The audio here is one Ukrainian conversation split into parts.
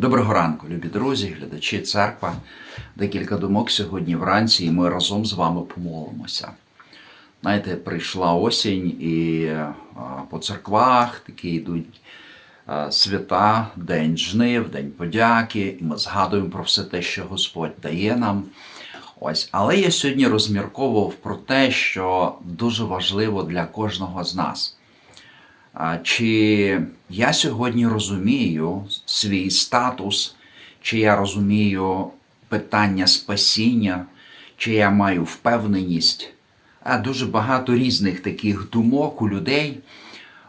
Доброго ранку, любі друзі, глядачі церква. Декілька думок сьогодні вранці, і ми разом з вами помолимося. Знаєте, прийшла осінь, і по церквах такі йдуть свята, День жнив, День подяки, і ми згадуємо про все те, що Господь дає нам. Ось, але я сьогодні розмірковував про те, що дуже важливо для кожного з нас. Чи я сьогодні розумію свій статус, чи я розумію питання спасіння, чи я маю впевненість? А дуже багато різних таких думок у людей.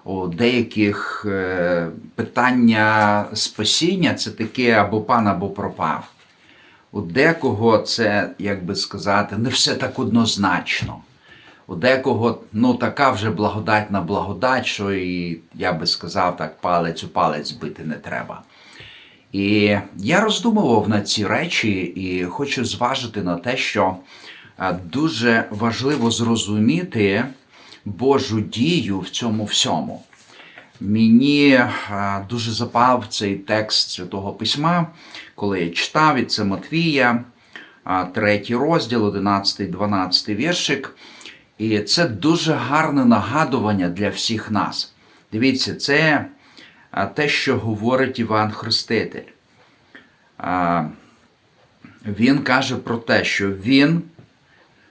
У деяких е, питання спасіння це таке або пан, або пропав. У декого це, як би сказати, не все так однозначно. У декого ну, така вже благодать на благодать, що і я би сказав так, палець у палець бити не треба. І я роздумував на ці речі і хочу зважити на те, що дуже важливо зрозуміти Божу дію в цьому всьому. Мені дуже запав цей текст Святого Письма, коли я читав від це Матвія, а, третій розділ, 11-12 віршик. І це дуже гарне нагадування для всіх нас. Дивіться, це те, що говорить Іван Хреститель. Він каже про те, що Він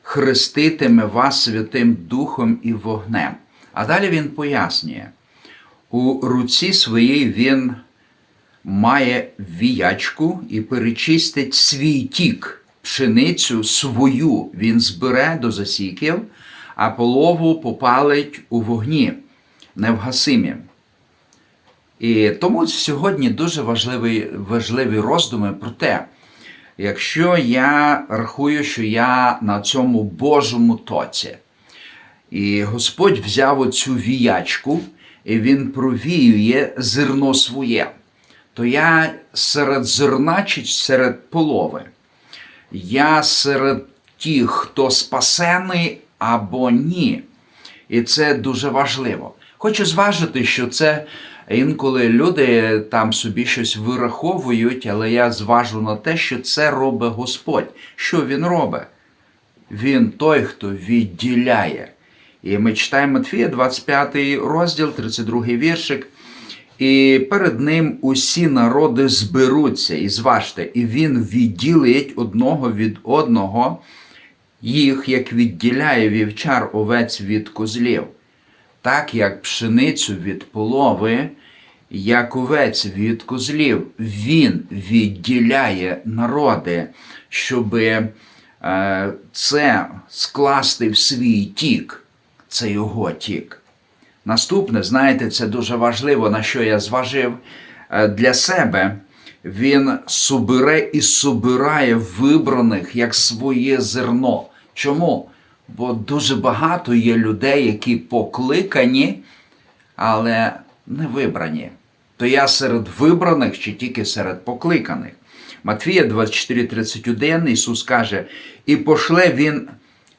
хреститиме вас Святим Духом і вогнем. А далі він пояснює: у руці своїй він має віячку і перечистить свій тік, пшеницю свою він збере до засіків, а полову попалить у вогні невгасимі. І тому сьогодні дуже важливі, важливі роздуми про те, якщо я рахую, що я на цьому Божому тоці, і Господь взяв оцю віячку, і Він провіює зерно своє, то я серед зерна чи серед полови. Я серед тих, хто спасений або ні. І це дуже важливо. Хочу зважити, що це інколи люди там собі щось вираховують, але я зважу на те, що це робить Господь. Що Він робить? Він той, хто відділяє. І ми читаємо Матфія, 25 розділ, 32 віршик. І перед ним усі народи зберуться, і зважте, і він відділить одного від одного їх, як відділяє вівчар овець від козлів, так як пшеницю від полови, як овець від козлів, він відділяє народи, щоб це скласти в свій тік, це його тік. Наступне, знаєте, це дуже важливо, на що я зважив для себе. Він собере і собирає вибраних як своє зерно. Чому? Бо дуже багато є людей, які покликані, але не вибрані. То я серед вибраних чи тільки серед покликаних. Матвія 24:31 Ісус каже: І пошле Він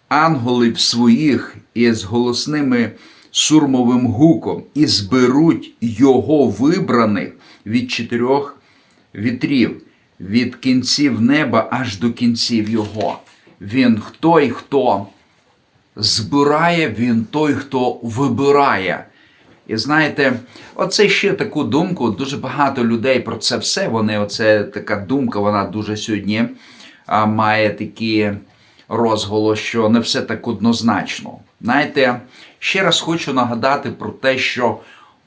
ангелів своїх із голосними сурмовим гуком, і зберуть Його вибраних від чотирьох вітрів, від кінців неба аж до кінців Його. Він той, хто збирає, він той, хто вибирає. І знаєте, оце ще таку думку. Дуже багато людей про це все. Вони, оце така думка, вона дуже сьогодні а, має такі розголос, що не все так однозначно. Знаєте, ще раз хочу нагадати про те, що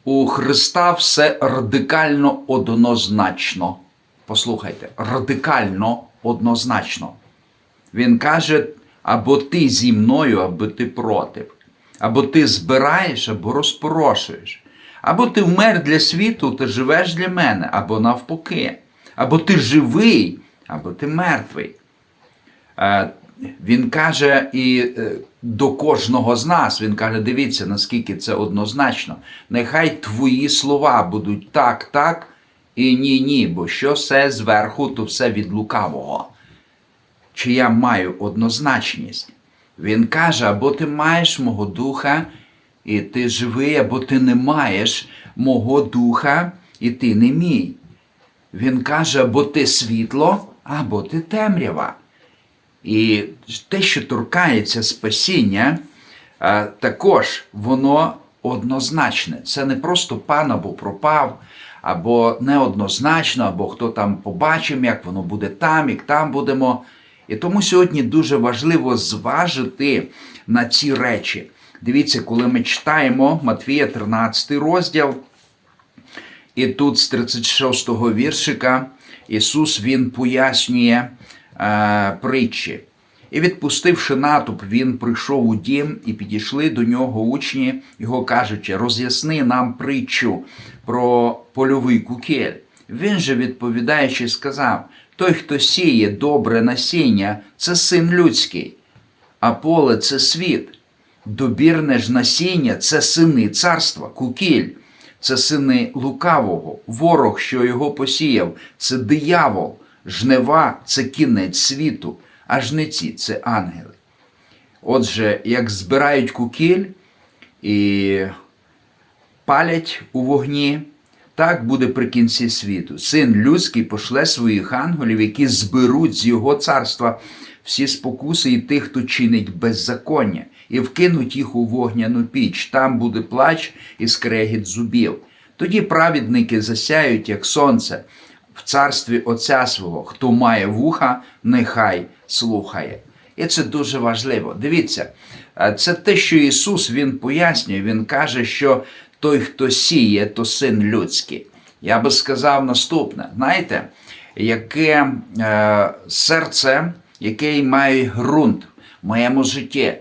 у Христа все радикально однозначно. Послухайте, радикально однозначно. Він каже, або ти зі мною, або ти проти. Або ти збираєш, або розпорошуєш. Або ти вмер для світу, ти живеш для мене, або навпаки. Або ти живий, або ти мертвий. Він каже і до кожного з нас, він каже, дивіться, наскільки це однозначно. Нехай твої слова будуть так, так і ні, ні, бо що все зверху, то все від лукавого чи я маю однозначність. Він каже, або ти маєш мого духа, і ти живий, або ти не маєш мого духа, і ти не мій. Він каже, або ти світло, або ти темрява. І те, що торкається спасіння, також воно однозначне. Це не просто пан або пропав, або неоднозначно, або хто там побачив, як воно буде там, як там будемо. І тому сьогодні дуже важливо зважити на ці речі. Дивіться, коли ми читаємо Матвія 13 розділ, і тут з 36-го віршика Ісус Він пояснює е, притчі. І відпустивши натовп, він прийшов у дім, і підійшли до нього учні, його кажучи, роз'ясни нам притчу про польовий кукель. Він же, відповідаючи, сказав: Той, хто сіє добре насіння, це син людський, а поле це світ. Добірне ж насіння це сини царства, кукіль, це сини лукавого, ворог, що його посіяв, це диявол, жнива це кінець світу, а жниці це ангели. Отже, як збирають кукіль і палять у вогні, так буде при кінці світу. Син людський пошле своїх ангелів, які зберуть з його царства всі спокуси і тих, хто чинить беззаконня, і вкинуть їх у вогняну піч. Там буде плач і скрегіт зубів. Тоді праведники засяють, як сонце, в царстві Отця свого. Хто має вуха, нехай слухає. І це дуже важливо. Дивіться, е, це те, що Ісус Він пояснює. Він каже, що той, хто сіє, то син людський. Я би сказав наступне: знаєте, яке е, серце, яке має ґрунт в моєму житті,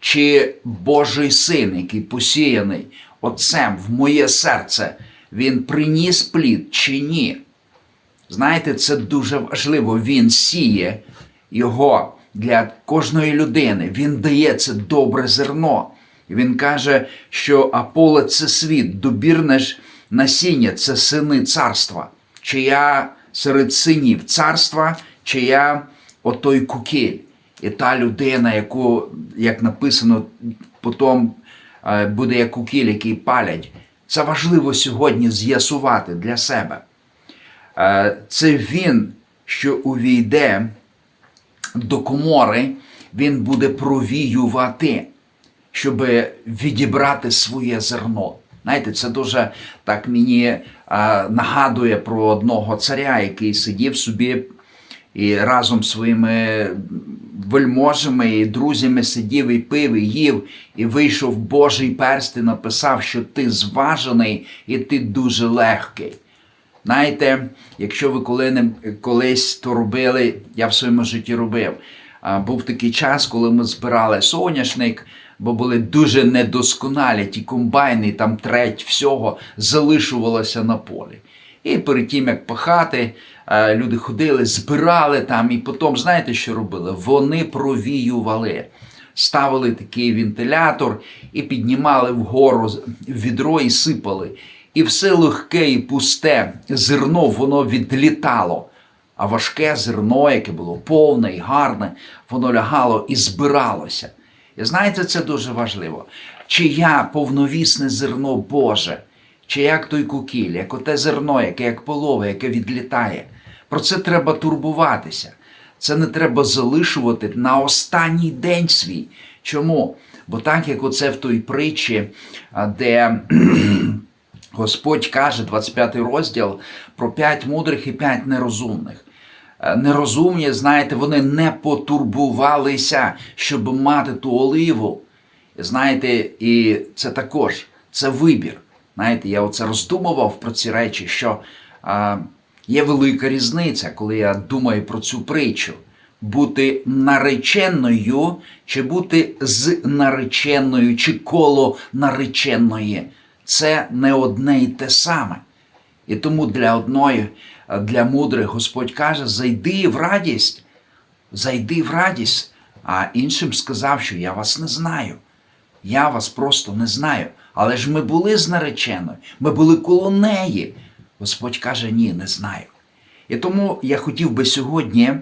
чи Божий син, який посіяний Отцем в моє серце, він приніс плід чи ні? Знаєте, це дуже важливо. Він сіє його для кожної людини. Він дає це добре зерно. Він каже, що Аполе це світ, добірне ж насіння це сини царства. Чи я серед синів царства, чи я отой кукіль. І та людина, яку, як написано, потім е, буде як кукіль, який палять. Це важливо сьогодні з'ясувати для себе. Е, Це він, що увійде до комори, він буде провіювати, щоб відібрати своє зерно. Знаєте, це дуже так мені е, нагадує про одного царя, який сидів собі і разом з своїми вельможами і друзями сидів і пив, і їв, і вийшов Божий перст і написав, що ти зважений і ти дуже легкий. Знаєте, якщо ви коли не, колись то робили, я в своєму житті робив. А, Був такий час, коли ми збирали соняшник, бо були дуже недосконалі ті комбайни, там треть всього залишувалося на полі. І перед тим, як пахати, люди ходили, збирали там, і потім, знаєте, що робили? Вони провіювали. Ставили такий вентилятор і піднімали вгору відро і сипали. І все легке і пусте зерно воно відлітало. А важке зерно, яке було повне і гарне, воно лягало і збиралося. І знаєте, це дуже важливо. Чи я повновісне зерно Боже, чи як той кукіль, як оте зерно, яке як полове, яке відлітає. Про це треба турбуватися. Це не треба залишувати на останній день свій. Чому? Бо так як оце в той притчі, де Господь каже, 25 розділ, про п'ять мудрих і п'ять нерозумних. Е, Нерозумні, знаєте, вони не потурбувалися, щоб мати ту оливу. Знаєте, і це також це вибір. Знаєте, я оце роздумував про ці речі, що а, є велика різниця, коли я думаю про цю притчу. Бути нареченою, чи бути з нареченою, чи коло нареченої це не одне і те саме. І тому для одної, для мудрих Господь каже: зайди в радість, зайди в радість, а іншим сказав, що я вас не знаю. Я вас просто не знаю. Але ж ми були з нареченою, ми були коло неї. Господь каже, ні, не знаю. І тому я хотів би сьогодні,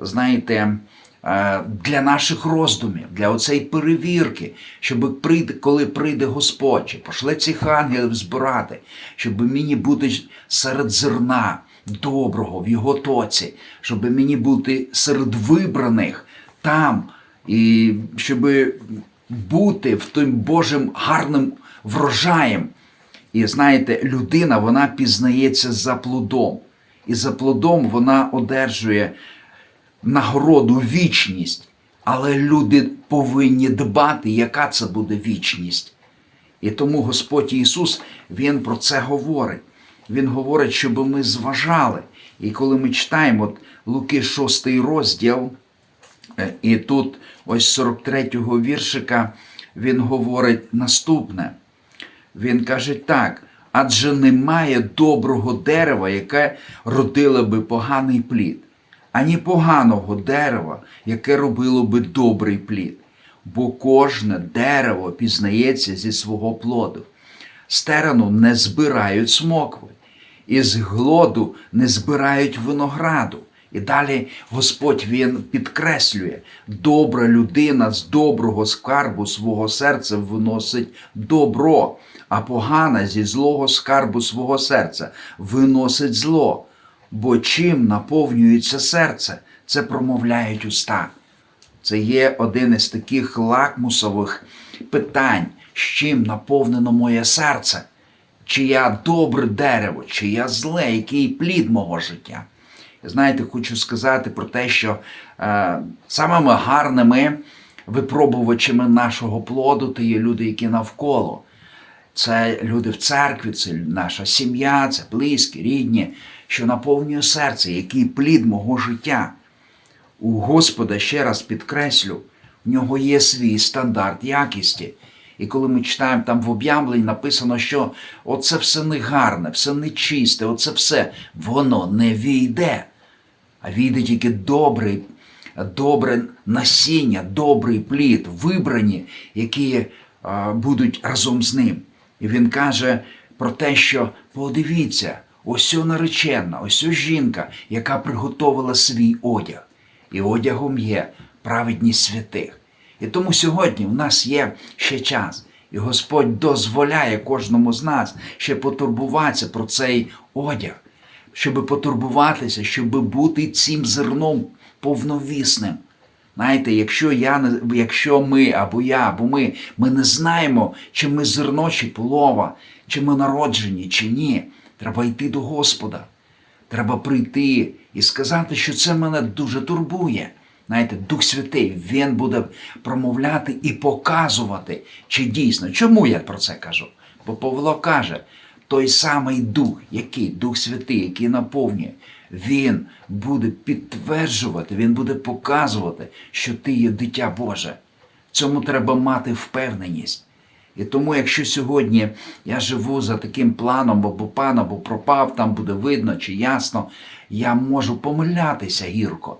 знаєте, е, для наших роздумів, для оцеї перевірки, щоб прийде, коли прийде Господь, чи пошле цих ангелів збирати, щоб мені бути серед зерна, доброго в його тоці, щоб мені бути серед вибраних там, і щоб бути в тим Божим гарним врожаєм. І знаєте, людина вона пізнається за плодом. І за плодом вона одержує нагороду вічність. Але люди повинні дбати, яка це буде вічність. І тому Господь Ісус Він про це говорить. Він говорить, щоб ми зважали. І коли ми читаємо от Луки 6 розділ, е, і тут ось 43-го віршика він говорить наступне. Він каже так: адже немає доброго дерева, яке родило би поганий плід, ані поганого дерева, яке робило би добрий плід. Бо кожне дерево пізнається зі свого плоду. З терену не збирають смокви, і з глоду не збирають винограду. І далі Господь Він підкреслює, добра людина з доброго скарбу свого серця виносить добро, а погана зі злого скарбу свого серця виносить зло. Бо чим наповнюється серце, це промовляють уста. Це є один із таких лакмусових питань, з чим наповнено моє серце, чи я добре дерево, чи я зле, який плід мого життя. Знаєте, хочу сказати про те, що е, самими гарними випробувачами нашого плоду то є люди, які навколо. Це люди в церкві, це наша сім'я, це близькі, рідні, що наповнює серце, який плід мого життя. У Господа ще раз підкреслю, в нього є свій стандарт якісті. І коли ми читаємо там в об'явленні, написано, що оце все не гарне, все нечисте, оце все, воно не війде, а війде тільки добрий, добре насіння, добрий плід, вибрані, які а, будуть разом з ним. І він каже про те, що подивіться, ось наречена, ось жінка, яка приготовила свій одяг. І одягом є праведність святих. І тому сьогодні в нас є ще час, і Господь дозволяє кожному з нас ще потурбуватися про цей одяг, щоб потурбуватися, щоб бути цим зерном повновісним. Знаєте, якщо я якщо ми або я, або ми, ми не знаємо, чи ми зерно, чи полова, чи ми народжені, чи ні, треба йти до Господа. Треба прийти і сказати, що це мене дуже турбує. Знаєте, Дух Святий, Він буде промовляти і показувати, чи дійсно. Чому я про це кажу? Бо Павло каже, той самий Дух, який Дух Святий, який наповнює, Він буде підтверджувати, Він буде показувати, що ти є дитя Боже. Цьому треба мати впевненість. І тому, якщо сьогодні я живу за таким планом, або пан, або пропав, там буде видно чи ясно, я можу помилятися гірко.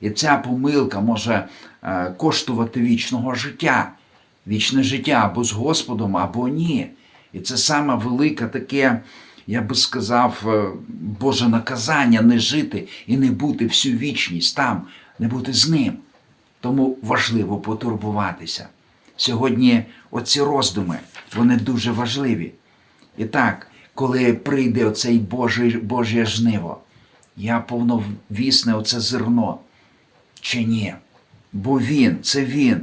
І ця помилка може е, коштувати вічного життя, вічне життя або з Господом, або ні. І це саме велике таке, я би сказав, е, Боже наказання не жити і не бути всю вічність там, не бути з ним. Тому важливо потурбуватися. Сьогодні оці роздуми, вони дуже важливі. І так, коли прийде оцей Божий, Божє жниво, я повновісне оце зерно чи ні? Бо він, це він,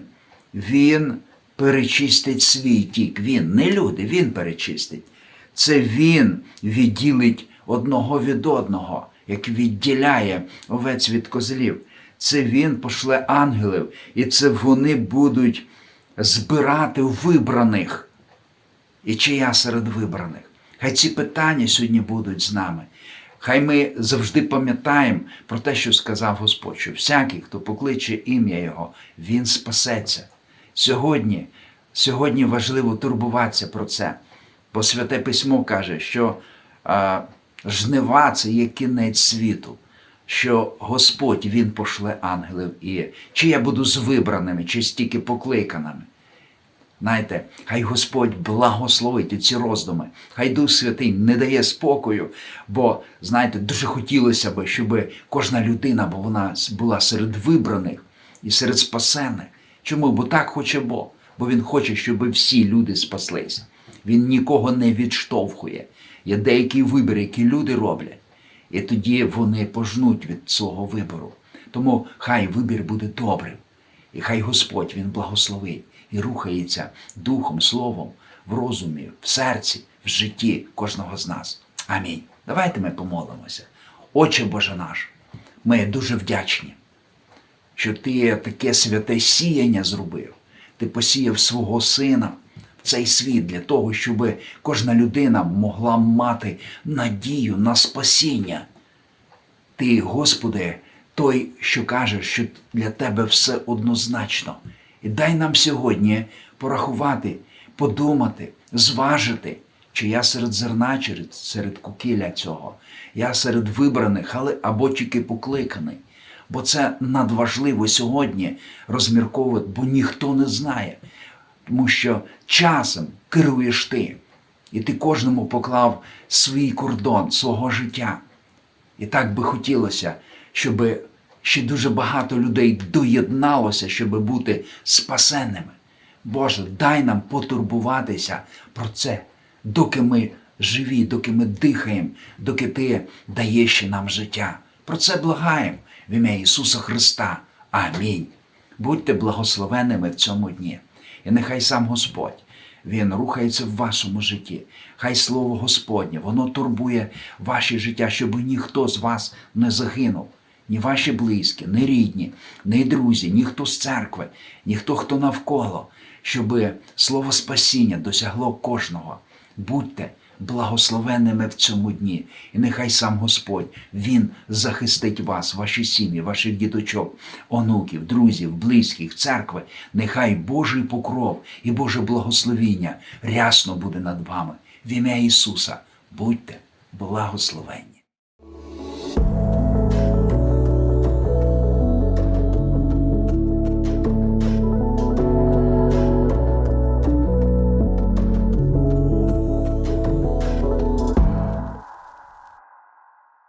він перечистить свій тік. Він, не люди, він перечистить. Це він відділить одного від одного, як відділяє овець від козлів. Це він пошле ангелів, і це вони будуть збирати вибраних. І чи я серед вибраних? Хай ці питання сьогодні будуть з нами. Хай ми завжди пам'ятаємо про те, що сказав Господь, що всякий, хто покличе ім'я Його, він спасеться. Сьогодні, сьогодні важливо турбуватися про це. Бо Святе Письмо каже, що а, жнива це є кінець світу, що Господь Він пошле ангелів, і чи я буду з вибраними, чи стільки покликаними. Знаєте, хай Господь благословить ці роздуми, хай Дух Святий не дає спокою, бо, знаєте, дуже хотілося б, щоб кожна людина вона була серед вибраних і серед спасених. Чому? Бо так хоче Бог, бо Він хоче, щоб всі люди спаслися. Він нікого не відштовхує. Є деякий вибір, які люди роблять. І тоді вони пожнуть від свого вибору. Тому хай вибір буде добрим. І хай Господь Він благословить і рухається духом, словом, в розумі, в серці, в житті кожного з нас. Амінь. Давайте ми помолимося. Отче Боже наш, ми дуже вдячні, що ти таке святе сіяння зробив. Ти посіяв свого сина в цей світ для того, щоб кожна людина могла мати надію на спасіння. Ти, Господи, той, що каже, що для тебе все однозначно. І дай нам сьогодні порахувати, подумати, зважити, чи я серед зерна, чи серед кукіля цього, я серед вибраних, але або тільки покликаний. Бо це надважливо сьогодні розмірковувати, бо ніхто не знає. Тому що часом керуєш ти, і ти кожному поклав свій кордон свого життя. І так би хотілося, щоб ще дуже багато людей доєдналося, щоб бути спасенними. Боже, дай нам потурбуватися про це, доки ми живі, доки ми дихаємо, доки Ти даєш нам життя. Про це благаємо в ім'я Ісуса Христа. Амінь. Будьте благословенними в цьому дні. І нехай сам Господь він рухається в вашому житті. Хай слово Господнє, воно турбує ваше життя, щоб ніхто з вас не загинув. Ні ваші близькі, ні рідні, ні друзі, ніхто з церкви, ніхто, хто навколо, щоб слово спасіння досягло кожного. Будьте благословенними в цьому дні. І нехай сам Господь Він захистить вас, ваші сім'ї, ваших діточок, онуків, друзів, близьких, церкви. Нехай Божий покров і Боже благословіння рясно буде над вами. В ім'я Ісуса будьте благословенні.